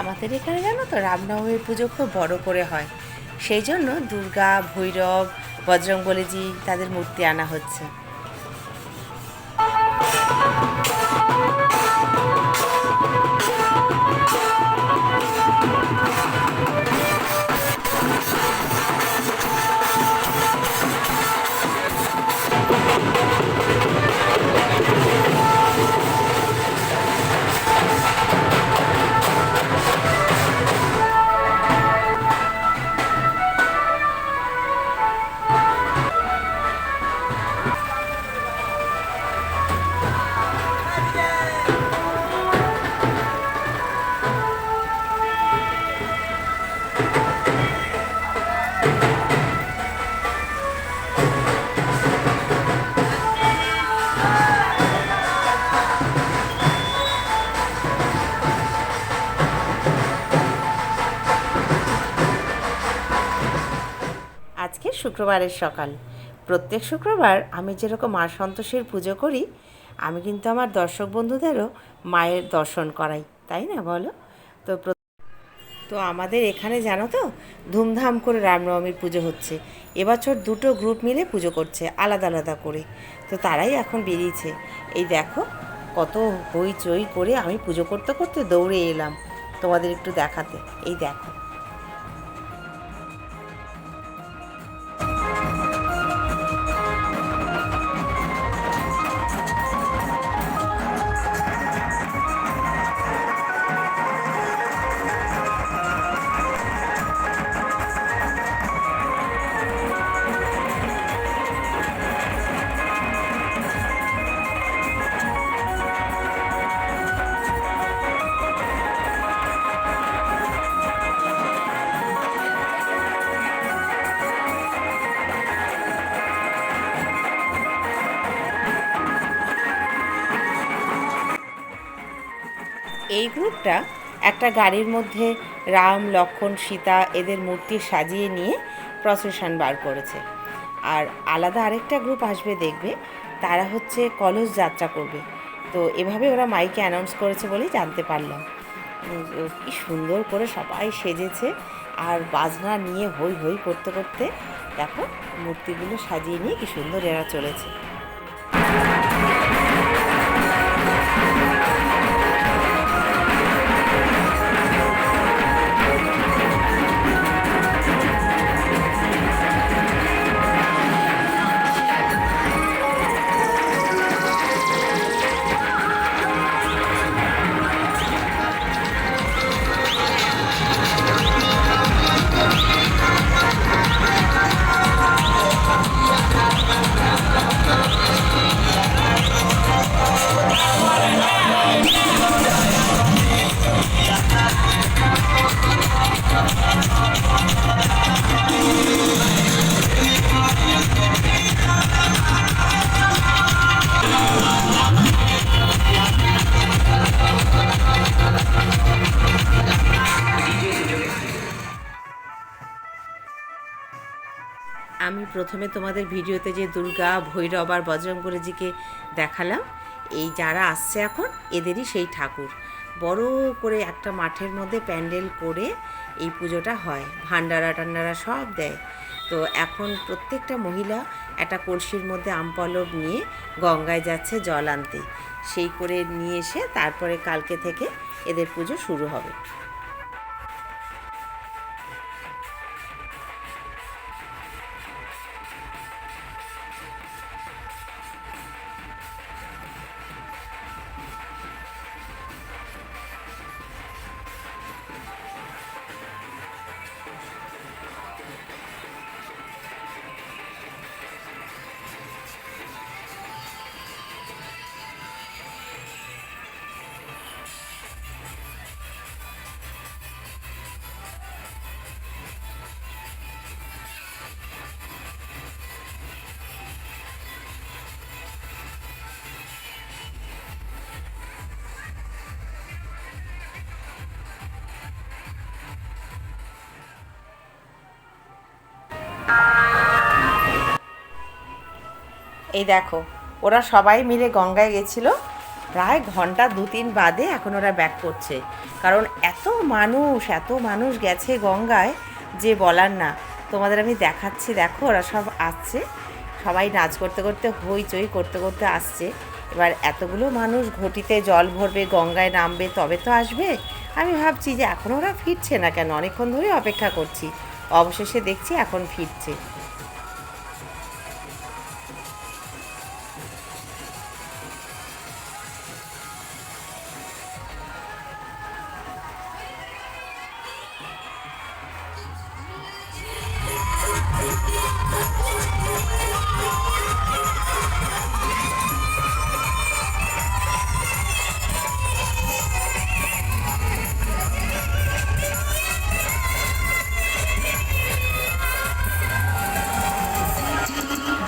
আমাদের এখানে জানো তো রামনবমীর পুজো খুব বড় করে হয়। সেই জন্য দুর্গা, ভৈরব, বজরংবলীজি তাদের মূর্তি আনা হচ্ছে। শুক্রবারের সকাল। প্রত্যেক শুক্রবার আমি যেরকম মা সন্তোষের পুজো করি, আমি কিন্তু আমার দর্শক বন্ধুদেরও মায়ের দর্শন করাই, তাই না বলো? তো তো আমাদের এখানে জানো তো, ধুমধাম করে রামনবমীর পুজো হচ্ছে। এবছর দুটো গ্রুপ মিলে পুজো করছে, আলাদা আলাদা করে। তো তারাই এখন বেরিয়েছে। এই দেখো, কত হই চই করে আমি পুজো করতে করতে দৌড়ে এলাম। তোমাদের একটু দেখাতে। এই দেখো। এই গ্রুপটা একটা গাড়ির মধ্যে রাম, লক্ষণ, সীতা এদের মূর্তি সাজিয়ে নিয়ে প্রসেশন বার করেছে। আর আলাদা আরেকটা গ্রুপ আসবে দেখবে, তারা হচ্ছে কলস যাত্রা করবে। তো এভাবে ওরা মাইকে অ্যানাউন্স করেছে বলেই জানতে পারলাম। কি সুন্দর করে সবাই সেজেছে আর বাজনা নিয়ে হই হই করতে করতে দেখো মূর্তিগুলো সাজিয়ে নিয়ে কি সুন্দর এরা চলেছে। আমি প্রথমে তোমাদের ভিডিওতে যে দুর্গা, ভৈরব আর বজরংবলীজিকে দেখালাম, এই যারা আসছে এখন, এদেরই সেই ঠাকুর। বড় করে একটা মাঠের মধ্যে প্যান্ডেল করে এই পুজোটা হয় ভান্ডারা টান্ডারা সব দেয়। তো এখন প্রত্যেকটা মহিলা একটা কলসির মধ্যে আমপলব নিয়ে গঙ্গায় যাচ্ছে জল আনতে। সেই করে নিয়ে এসে তারপরে কালকে থেকে এদের পুজো শুরু হবে। এই দেখো, ওরা সবাই মিলে গঙ্গায় গেছিল। প্রায় ঘণ্টা দু তিন বাদে এখন ওরা ব্যাক করছে। কারণ এত মানুষ এত মানুষ গেছে গঙ্গায় যে বলার না। তোমাদের আমি দেখাচ্ছি, দেখো ওরা সব আসছে। সবাই নাচ করতে করতে হইচই করতে করতে আসছে। এবার এতগুলো মানুষ ঘটিতে জল ভরবে, গঙ্গায় নামবে, তবে তো আসবে। আমি ভাবছি যে এখন ওরা ফিরছে না কেন? অনেকক্ষণ ধরে অপেক্ষা করছি। অবশেষে দেখছি এখন ফিরছে।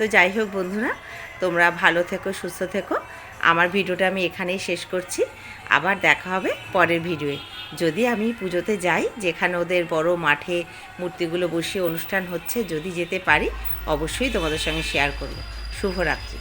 তো যাই হোক বন্ধুরা, তোমরা ভালো থেকো, সুস্থ থেকো। আমার ভিডিওটা আমি এখানেই শেষ করছি। আবার দেখা হবে পরের ভিডিওয়ে। যদি আমি পুজোতে যাই, যেখানে ওদের বড় মাঠে মূর্তিগুলো বসিয়ে অনুষ্ঠান হচ্ছে, যদি যেতে পারি, অবশ্যই তোমাদের সঙ্গে শেয়ার করব। শুভরাত্রি।